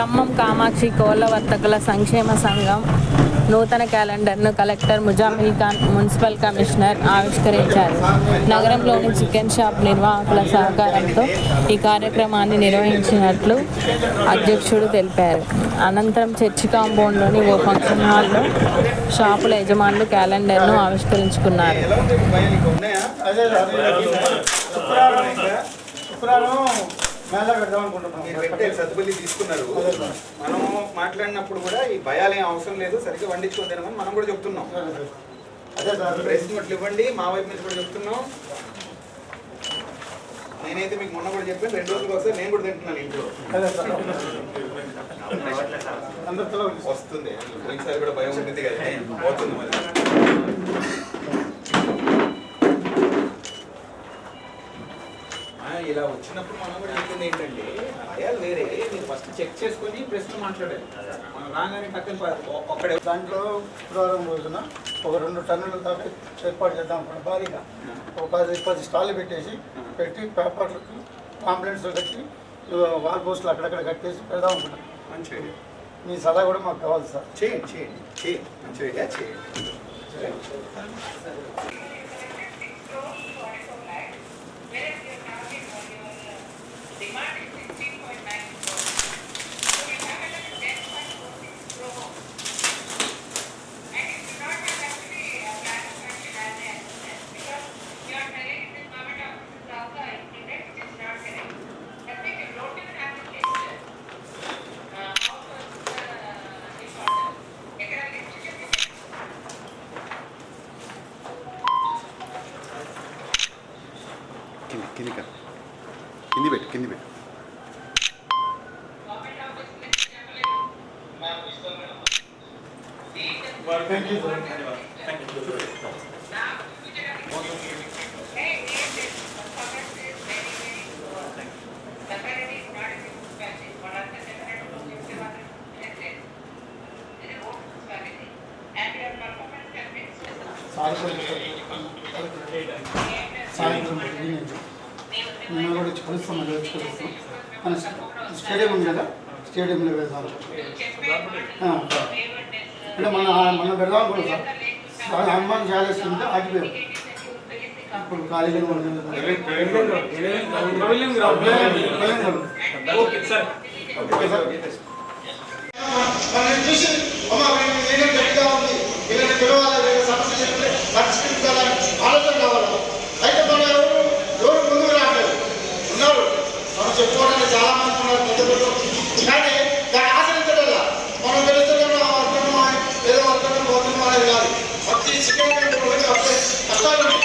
ఖమ్మం కామాక్షి కోళ్ళ వర్తకుల సంక్షేమ సంఘం నూతన క్యాలెండర్ను collector Muzammil Khan municipal commissioner ఆవిష్కరించారు. నగరంలోని చికెన్ షాప్ నిర్వాహకుల సహకారంతో ఈ కార్యక్రమాన్ని నిర్వహించినట్లు అధ్యక్షుడు తెలిపారు. అనంతరం చర్చి కాంపౌండ్లోని ఓ ఫంక్షన్ హాల్లో షాపుల యజమానులు క్యాలెండర్ను ఆవిష్కరించుకున్నారు. శుక్రవారం మేళ పెడదాం అనుకుంటున్నాం. మీరు పెట్టే తీసుకున్నారు. మనం మాట్లాడినప్పుడు కూడా ఈ భయాలు ఏం అవసరం లేదు సరిగ్గా వండించుకొని తినమని మనం కూడా చెప్తున్నాం. అదే సార్. ప్రెస్ నోట్లు ఇవ్వండి మా వైపు నుంచి కూడా చెప్తున్నాం. నేనైతే మీకు మొన్న కూడా చెప్పాను రెండు రోజులకు వస్తే నేను కూడా తింటున్నాను ఇంట్లో. అదే సార్. అందరితో వస్తుంది. పోయినసారి కూడా భయం ఉంటుంది కదా. పోతుంది మరి. ఇలా వచ్చినప్పుడు మనం కూడా చెప్పింది ఏంటంటే భయాలు వేరే. మీరు ఫస్ట్ చెక్ చేసుకొని ప్రశ్న మాట్లాడాలి. మనం రాగానే పక్కన ఒక్కడే. దాంట్లో శుక్రవారం రోజున ఒక రెండు టన్నుల దాకా ఏర్పాటు చేద్దాం అనుకున్నాం. భారీగా. ఒక పది పది స్టాళ్ళు పెట్టేసి పెట్టి పేపర్లకు కాంప్లైంట్స్ కట్టి వాల్ పోస్టులు అక్కడక్కడ కట్టేసి పెడదాం అనుకున్నాం. మంచి. మీ సలహా కూడా మాకు కావాలి సార్. చేయండి చేయండి చేయండి. మంచి చేయండి. కింది కింది కాదు. కింది పెట్టు కింది పెట్టు. సాయంత్రం సాయంత్రం మేము కూడా కలుస్తాం మళ్ళీ వచ్చి కలుస్తాం మన స్టేడియం ఉంది కదా? స్టేడియంలో వెళ్దాం. ఆ, అంటే మన మనం పెడదాం కూడా సార్. హనుమాన్ చాలీస్ ఉంటే ఆగిపోయాం. ఇప్పుడు ఖాళీగా ఉంది. చాలా మంది ఉన్నారు పెద్ద పెద్ద కానీ దాన్ని ఆశ్రయించడం మనం వెళ్తున్నాం అర్థం ఏదో అర్థం పోతున్నాం అనేది కాదు. వచ్చి చికెన్ కష్టాలు